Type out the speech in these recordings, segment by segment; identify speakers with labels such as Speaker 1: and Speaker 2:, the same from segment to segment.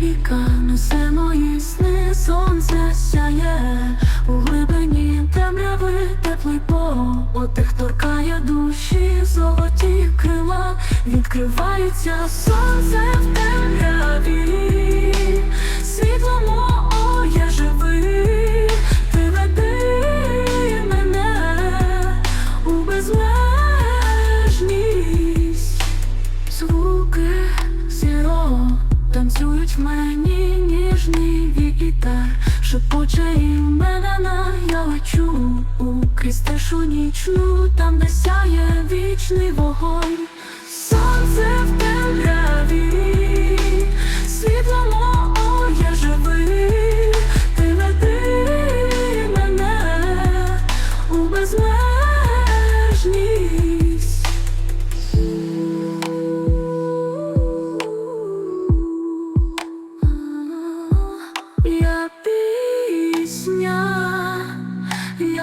Speaker 1: Ріка несе мої сни, сонце сяє. У глибині темряви теплий подих торкає душі, золоті крила, відкривається сонце в темряві, світло моє живи, ти веди мене у безмежність. Звуки танцюють в мені ніжний вітер, шепоче імена я лечу крізь тешу нічну, там де сяє вічний вогонь, сонце в темряві,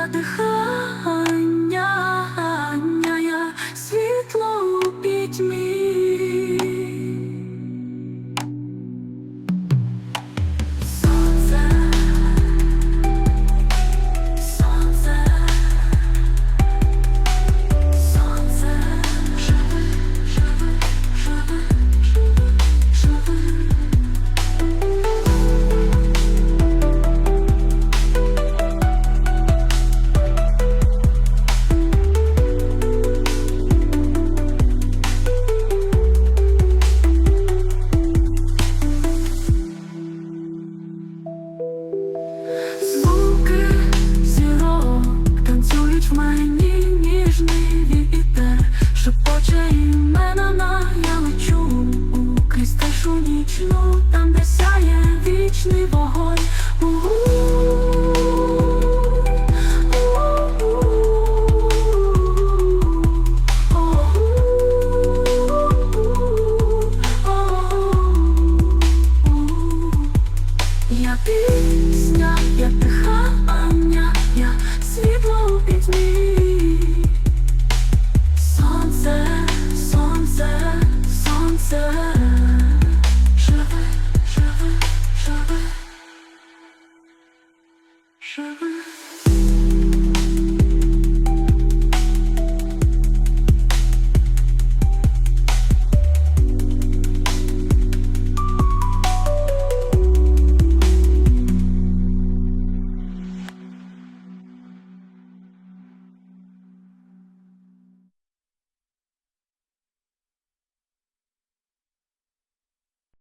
Speaker 1: я мені ніжний вітер, шепоче імена на я лечу крізь тишу нічну, там де сяє вічний вогонь. Пісня, я тиха, аня, я світло у пітьмі.